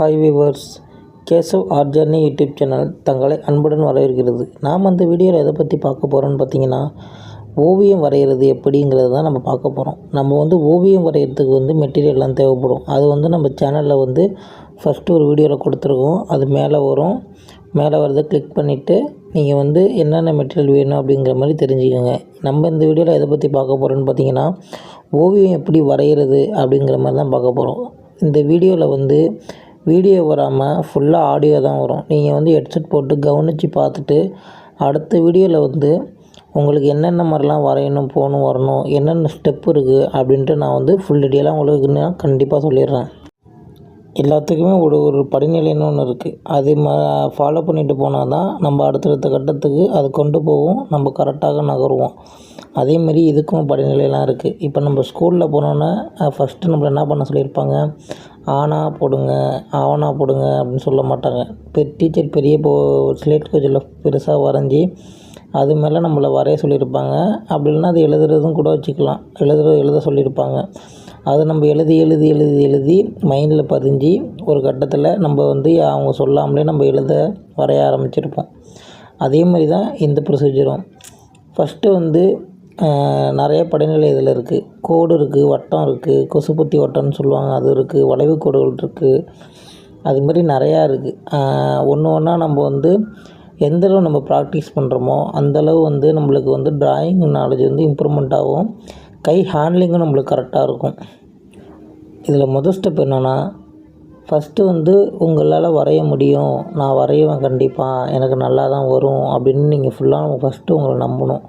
Hi viewers Keshav our journey YouTube channel தங்களை அன்புடன் வரவேற்கிறது. நாம் அந்த வீடியோவில் எதை பற்றி பார்க்க போகிறோன்னு பார்த்தீங்கன்னா ஓவியம் வரைகிறது எப்படிங்கிறது தான் நம்ம பார்க்க போகிறோம் நம்ம வந்து ஓவியம் வரைகிறதுக்கு வந்து மெட்டீரியல்லாம் தேவைப்படும். அது வந்து நம்ம சேனலில் வந்து ஃபஸ்ட்டு ஒரு வீடியோவில் கொடுத்துருக்கோம். அது மேலே வரும். மேலே வரதை கிளிக் பண்ணிவிட்டு நீங்கள் வந்து என்னென்ன மெட்டீரியல் வேணும் அப்படிங்கிற மாதிரி தெரிஞ்சுக்கோங்க. நம்ம இந்த வீடியோவில் எதை பற்றி பார்க்க போகிறோன்னு பார்த்தீங்கன்னா ஓவியம் எப்படி வரைகிறது அப்படிங்கிற மாதிரி தான் பார்க்க போகிறோம் இந்த வீடியோவில் வந்து வீடியோ வராமல் ஃபுல்லாக ஆடியோ தான் வரும். நீங்கள் வந்து ஹெட்செட் போட்டு கவனித்து பார்த்துட்டு அடுத்த வீடியோவில் வந்து உங்களுக்கு என்னென்ன மாதிரிலாம் வரையணும் போகணும் வரணும் என்னென்ன ஸ்டெப் இருக்குது அப்படின்ட்டு நான் வந்து ஃபுல் டீட்டெயிலாக உங்களுக்கு நான் கண்டிப்பாக சொல்லிடுறேன். எல்லாத்துக்குமே ஒரு ஒரு படிநிலைன்னு ஒன்று இருக்குது அது ம ஃபாலோ பண்ணிட்டு போனால் தான் நம்ம அடுத்தடுத்த கட்டத்துக்கு அது கொண்டு போவோம் நம்ம கரெக்டாக நகருவோம். அதேமாரி இதுக்கும் படிநிலைலாம் இருக்குது இப்போ நம்ம ஸ்கூலில் போனோன்னா ஃபஸ்ட்டு நம்மளை என்ன பண்ண சொல்லியிருப்பாங்க? ஆனா போடுங்க ஆவணா போடுங்க அப்படின்னு சொல்ல மாட்டாங்க. இப்போ டீச்சர் பெரிய போ ஸ்லேட் கொஞ்சம் பெருசாக வரைஞ்சி அது மேலே நம்மளை வரைய சொல்லியிருப்பாங்க. அப்படி இல்லைன்னா அது எழுதுறதும் கூட வச்சுக்கலாம். எழுதுற எழுத சொல்லியிருப்பாங்க. அதை நம்ம எழுதி எழுதி எழுதி எழுதி மைண்டில் பதிஞ்சு ஒரு கட்டத்தில் நம்ம வந்து அவங்க சொல்லாமலே நம்ம எழுத வரைய ஆரம்பிச்சிருப்போம். அதே மாதிரி தான் இந்த ப்ரொசீஜரும் ஃபஸ்ட்டு வந்து நிறைய படிநிலை இதில் இருக்குது கோடு இருக்குது வட்டம் இருக்குது கொசுப்பத்தி வட்டம்னு சொல்லுவாங்க. அது இருக்குது வளைவு கோடுகள் இருக்குது மாதிரி நிறையா இருக்குது ஒன்று ஒன்றா நம்ம வந்து எந்தளவு நம்ம ப்ராக்டிஸ் பண்ணுறோமோ அந்தளவு வந்து நம்மளுக்கு வந்து ட்ராயிங் நாலேஜ் வந்து இம்ப்ரூவ்மெண்ட் ஆகும். கை ஹேண்ட்லிங்கும் நம்மளுக்கு கரெக்டாக இருக்கும். இதில் முதல் ஸ்டெப் என்னென்னா ஃபஸ்ட்டு வந்து உங்களால் வரைய முடியும். நான் வரைவேன் கண்டிப்பாக எனக்கு நல்லா தான் வரும் அப்படின்னு நீங்கள் ஃபுல்லாக ஃபஸ்ட்டு உங்களை நம்பணும்.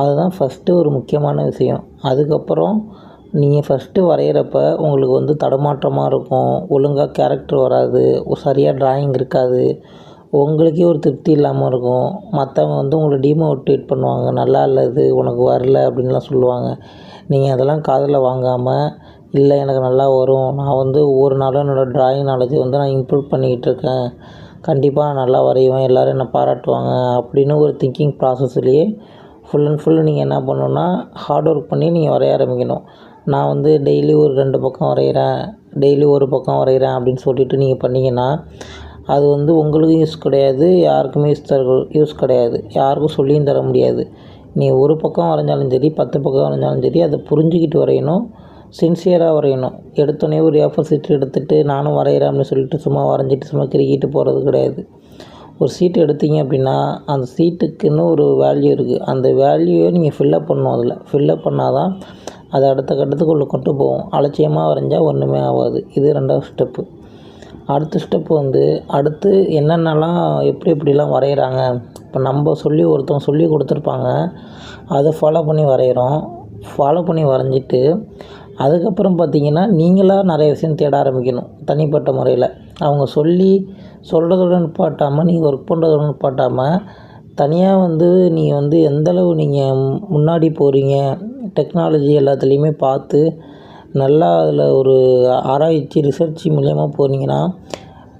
அதுதான் ஃபஸ்ட்டு ஒரு முக்கியமான விஷயம். அதுக்கப்புறம் நீங்கள் ஃபஸ்ட்டு வரைகிறப்ப உங்களுக்கு வந்து தடுமாற்றமாக இருக்கும். ஒழுங்காக கேரக்டர் வராது. சரியாக ட்ராயிங் இருக்காது. உங்களுக்கே ஒரு திருப்தி இல்லாமல் இருக்கும். மற்றவங்க வந்து உங்களை டீமோட்டிவேட் பண்ணுவாங்க. நல்லா இல்லை இது உனக்கு வரல அப்படின்லாம் சொல்லுவாங்க. நீங்கள் அதெல்லாம் காதில் வாங்காமல் இல்லை எனக்கு நல்லா வரும். நான் வந்து ஒவ்வொரு நாளும் என்னோடய ட்ராயிங் நாலேஜ் வந்து நான் இம்ப்ரூவ் பண்ணிக்கிட்டு இருக்கேன். கண்டிப்பாக நான் நல்லா வரைவேன். எல்லோரும் என்னை பாராட்டுவாங்க. அப்படின்னு ஒரு திங்கிங் ப்ராசஸ்லேயே ஃபுல் அண்ட் ஃபுல் நீங்கள் என்ன பண்ணணுன்னா ஹார்ட் ஒர்க் பண்ணி நீங்கள் வரைய ஆரம்பிக்கணும். நான் வந்து டெய்லி ஒரு ரெண்டு பக்கம் வரைகிறேன் டெய்லி ஒரு பக்கம் வரைகிறேன் அப்படின்னு சொல்லிட்டு நீங்கள் பண்ணிங்கன்னா அது வந்து உங்களுக்கும் யூஸ் கிடையாது யாருக்குமே யூஸ் தர யூஸ் கிடையாது. யாருக்கும் சொல்லியும் தர முடியாது. நீ ஒரு பக்கம் வரைஞ்சாலும் சரி பத்து பக்கம் வரைஞ்சாலும் சரி அதை புரிஞ்சுக்கிட்டு வரையணும். சின்சியராக வரையணும். எடுத்தோடனே ஒரு ஏஃபர் சீட் எடுத்துகிட்டு நானும் வரைகிறேன் அப்படின்னு சொல்லிட்டு சும்மா வரைஞ்சிட்டு சும்மா கிறுக்கிட்டு போகிறது கிடையாது. ஒரு சீட்டு எடுத்தீங்க அப்படின்னா அந்த சீட்டுக்குன்னு ஒரு வேல்யூ இருக்குது அந்த வேல்யூவை நீங்கள் ஃபில்லப் பண்ணணும் அதில். ஃபில்லப் பண்ணால் தான் அதை அடுத்த கட்டத்துக்குள்ளே கொண்டு போகும். அலட்சியமாக வரைஞ்சால் ஒன்றுமே ஆகாது. இது ரெண்டாவது ஸ்டெப்பு அடுத்த ஸ்டெப்பு வந்து அடுத்து என்னென்னலாம் எப்படி எப்படிலாம் வரைகிறாங்க இப்போ நம்ம சொல்லி ஒருத்தவங்க சொல்லி கொடுத்துருப்பாங்க. அதை ஃபாலோ பண்ணி வரைகிறோம் ஃபாலோ பண்ணி வரைஞ்சிட்டு அதுக்கப்புறம் பார்த்திங்கன்னா நீங்களாக நிறைய விஷயம் தேட ஆரம்பிக்கணும் தனிப்பட்ட முறையில். அவங்க சொல்லி சொல்கிறதுடன் நிப்பாட்டாமல் நீங்கள் ஒர்க் பண்ணுறதுடன் நிப்பாட்டாமல் தனியாக வந்து நீங்கள் வந்து எந்தளவு நீங்கள் முன்னாடி போகிறீங்க டெக்னாலஜி எல்லாத்துலேயுமே பார்த்து நல்லா அதில் ஒரு ஆராய்ச்சி ரிசர்ச் மூலியமாக போனீங்கன்னா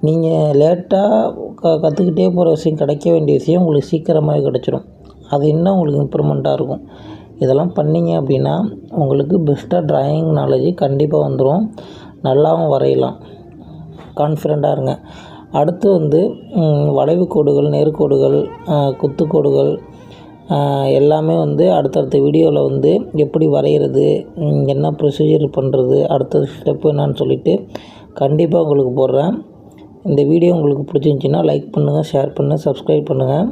நீங்கள் லேட்டாக க கற்றுக்கிட்டே போகிற விஷயம் கிடைக்க வேண்டிய விஷயம் உங்களுக்கு சீக்கிரமாகவே கிடச்சிரும். அது இன்னும் உங்களுக்கு இம்ப்ரூவ்மெண்ட்டாக இருக்கும். இதெல்லாம் பண்ணிங்க அப்படின்னா உங்களுக்கு பெஸ்ட்டாக ட்ராயிங் நாலேஜி கண்டிப்பாக வந்துடும் நல்லாவும் வரையலாம். கான்ஃபிடெண்ட்டாக இருங்க. அடுத்து வந்து வளைவு கோடுகள் நேர்கோடுகள் குத்துக்கோடுகள் எல்லாமே வந்து அடுத்தடுத்த வீடியோவில் வந்து எப்படி வரைகிறது என்ன ப்ரொசீஜர் பண்ணுறது அடுத்த ஸ்டெப்பு என்னான்னு சொல்லிவிட்டு கண்டிப்பாக உங்களுக்கு போடுறேன். இந்த வீடியோ உங்களுக்கு பிடிச்சிருந்துச்சின்னா லைக் பண்ணுங்கள் ஷேர் பண்ணுங்கள் சப்ஸ்கிரைப் பண்ணுங்கள்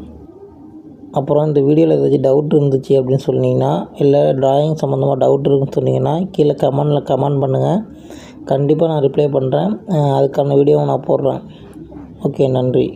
அப்புறம் இந்த வீடியோவில் ஏதாச்சும் டவுட் இருந்துச்சு அப்படின்னு சொன்னீங்கன்னா இல்லை ட்ராயிங் சம்மந்தமாக டவுட் இருக்குன்னு சொன்னீங்கன்னா கீழே கமெண்டில் கமெண்ட் பண்ணுங்கள் கண்டிப்பாக நான் ரிப்ளை பண்ணுறேன் அதுக்கான வீடியோவை நான் போடுறேன். ஓகே நன்றி.